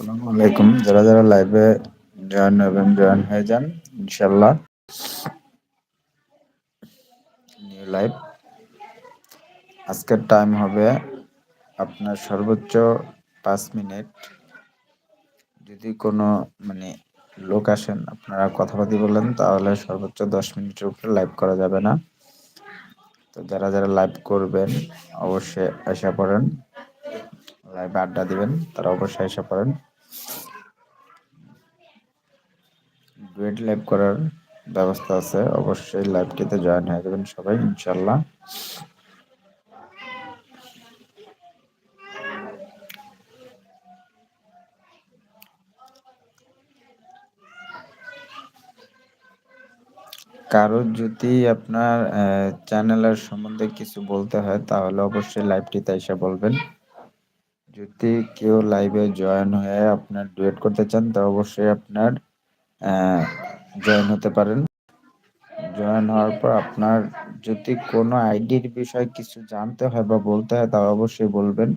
আসসালামু আলাইকুম। যারা যারা লাইভে জয়েন হবেন জয়েন হয়ে যান ইনশাল্লাহ নিউ লাইভ আজকের টাইম হবে আপনার সর্বোচ্চ পাঁচ মিনিট। যদি কোনো মানে লোক আসেন, আপনারা কথাবার্তি বললেন তাহলে সর্বোচ্চ দশ মিনিটের উপরে লাইভ করা যাবে না। তো যারা যারা লাইভ করবেন, অবশ্যই আশা করেন লাইভে আড্ডা দিবেন, তারা অবশ্যই এসে পড়েন। ডুয়েট লাইভ করার ব্যবস্থা আছে। অবশ্যই লাইভটিতে জয়েন হয়ে যাবেন সবাই ইনশাল্লাহ কারোর যদি আপনার চ্যানেলের সম্বন্ধে কিছু বলতে হয়, তাহলে অবশ্যই লাইভটিতে এসে বলবেন। যদি কেউ লাইভে জয়েন হয়ে আপনার ডুয়েট করতে চান, তা অবশ্যই আপনার জয়েন হতে পারেন। জয়েন হওয়ার পর আপনার যদি কোনো আইডির বিষয়ে কিছু জানতে হয় বা বলতে হয়, তা অবশ্যই বলবেন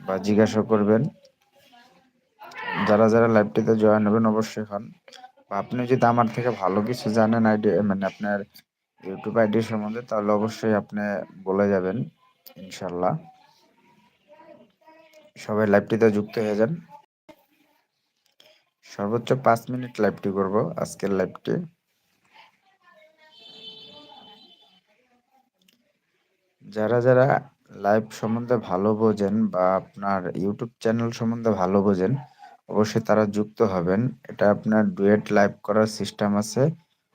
বা জিজ্ঞাসা করবেন। যারা যারা লাইভটিতে জয়েন হবেন, অবশ্যই হন। বা আপনি যদি আমার থেকে ভালো কিছু জানেন আইডি মানে আপনার ইউটিউব আইডি সম্বন্ধে, তাহলে অবশ্যই আপনি বলে যাবেন, ইনশাল্লাহ। সবাই লাইভটিতে যুক্ত হয়ে যান। সর্বোচ্চ পাঁচ মিনিট লাইভটি করব আজকের লাইভটি যারা যারা লাইভ সম্বন্ধে ভালো বোঝেন বা আপনার ইউটিউব চ্যানেল সম্বন্ধে ভালো বোঝেন, অবশ্যই তারা যুক্ত হবেন। এটা আপনার ডুয়েট লাইভ করার সিস্টেম আছে।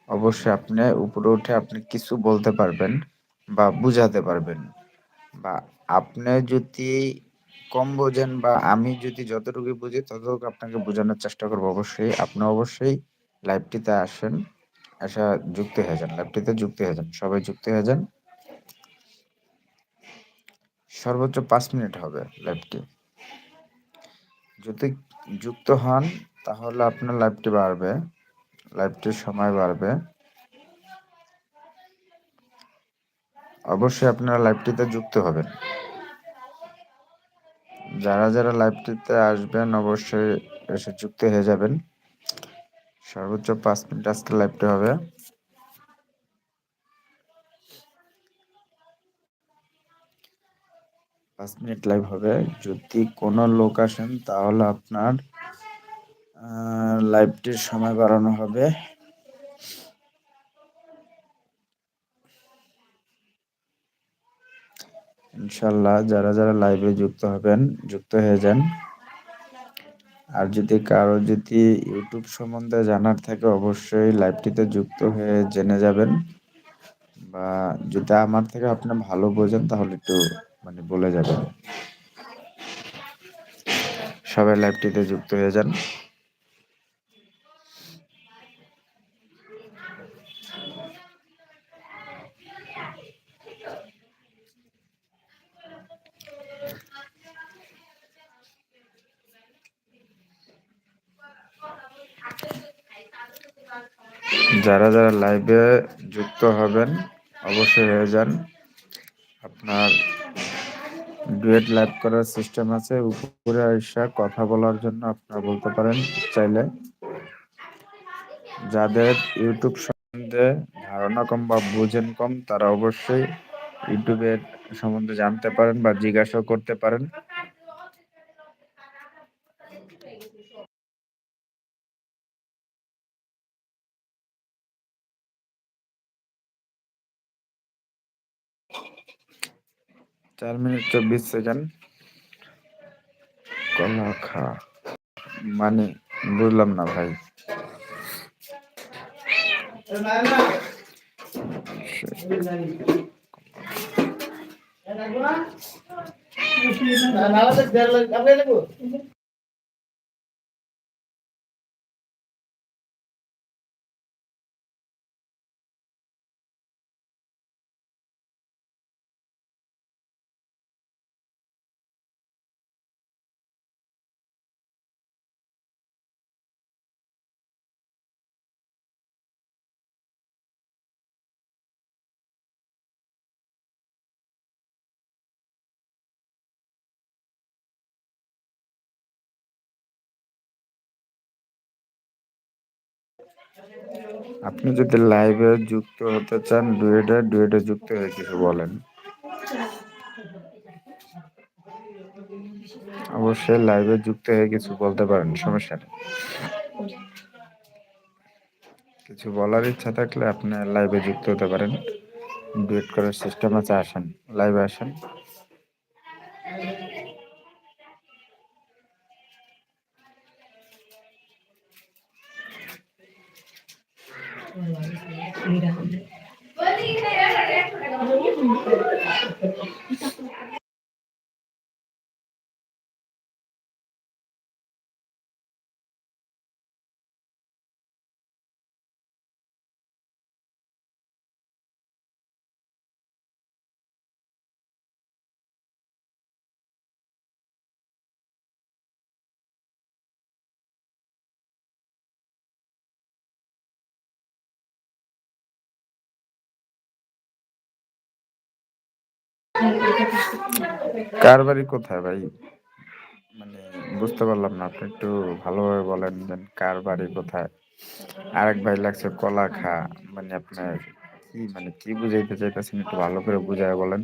অবশ্যই আপনি উপরে উঠে আপনি কিছু বলতে পারবেন বা বুঝাতে পারবেন। বা আপনি যদি কম বোঝেন বা আমি যদি যতটুকু বুঝি ততটুকু আপনাকে বোঝানোর চেষ্টা করব। অবশ্যই আপনি অবশ্যই লাইভটিতে আসেন, আসা যুক্ত হয়ে যান, লাইভটিতে যুক্ত হয়ে যান, সবাই যুক্ত হয়ে যান। সর্বোচ্চ পাঁচ মিনিট হবে লাইভটি। যদি যুক্ত হন তাহলে আপনার লাইভটি বাড়বে, লাইভটির সময় বাড়বে। অবশ্যই আপনারা লাইভটিতে যুক্ত হবেন। যারা যারা লাইভটিতে আসবেন অবশ্যই এসে যুক্ত হয়ে যাবেন। সর্বোচ্চ পাঁচ মিনিট আজকে লাইভটি হবে। পাঁচ মিনিট লাইভ হবে। যদি কোনো লোক আসেন তাহলে আপনার লাইভটির সময় বাড়ানো হবে। ইনশাল্লাহ যারা যারা লাইভে যুক্ত হবেন, যুক্ত হয়ে যান। আর যদি কারও যদি ইউটিউব সম্বন্ধে জানার থাকে, অবশ্যই লাইভটিতে যুক্ত হয়ে জেনে যাবেন। বা যদি আমার থেকে আপনি ভালো বোঝেন, তাহলে একটু মানে বলে যাবেন। সবাই লাইভটিতে যুক্ত হয়ে যান। যারা যারা লাইভে যুক্ত হবেন, অবশ্যই হয়ে যান। আপনার ডুয়েট লাইভ করার সিস্টেম আছে, উপরে আসা কথা বলার জন্য আপনারা বলতে পারেন চাইলে। যাদের ইউটিউব সম্বন্ধে ধারণা কম বা বুঝেন কম, তারা অবশ্যই ইউটিউবের সম্বন্ধে জানতে পারেন বা জিজ্ঞাসাও করতে পারেন। চার মিনিট চব্বিশ সেকেন্ড কমখা মানে বুঝলাম না ভাই। আপনি যদি লাইভে যুক্ত হতে চান ডুয়েটে ডুয়েটে যুক্ত হয়ে কিছু বলেন। অবশ্যই লাইভে যুক্ত হয়ে কিছু বলতে পারেন, সমস্যা নেই। কিছু বলার ইচ্ছা থাকলে আপনি লাইভে যুক্ত হতে পারেন। ডুয়েট করার সিস্টেম আছে, আসেন। লাইভে আসেন। मेरा কার বাড়ি কোথায় ভাই? মানে বুঝতে পারলাম না, আপনি একটু ভালোভাবে বলেন যে কার বাড়ি কোথায়। আরেক ভাই লাগছে কলা খা মানে আপনার কি মানে কি বুঝাইতে চাইতেছেন একটু ভালো করে বুঝায় বলেন।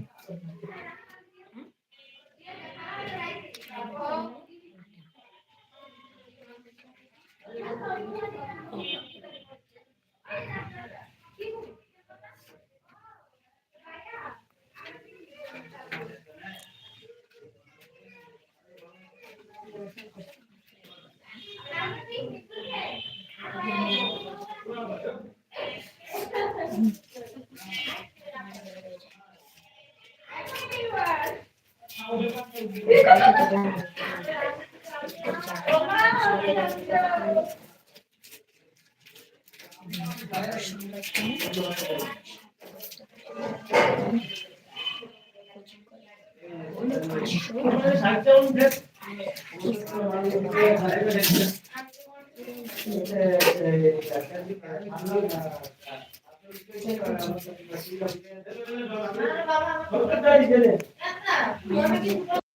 বাবা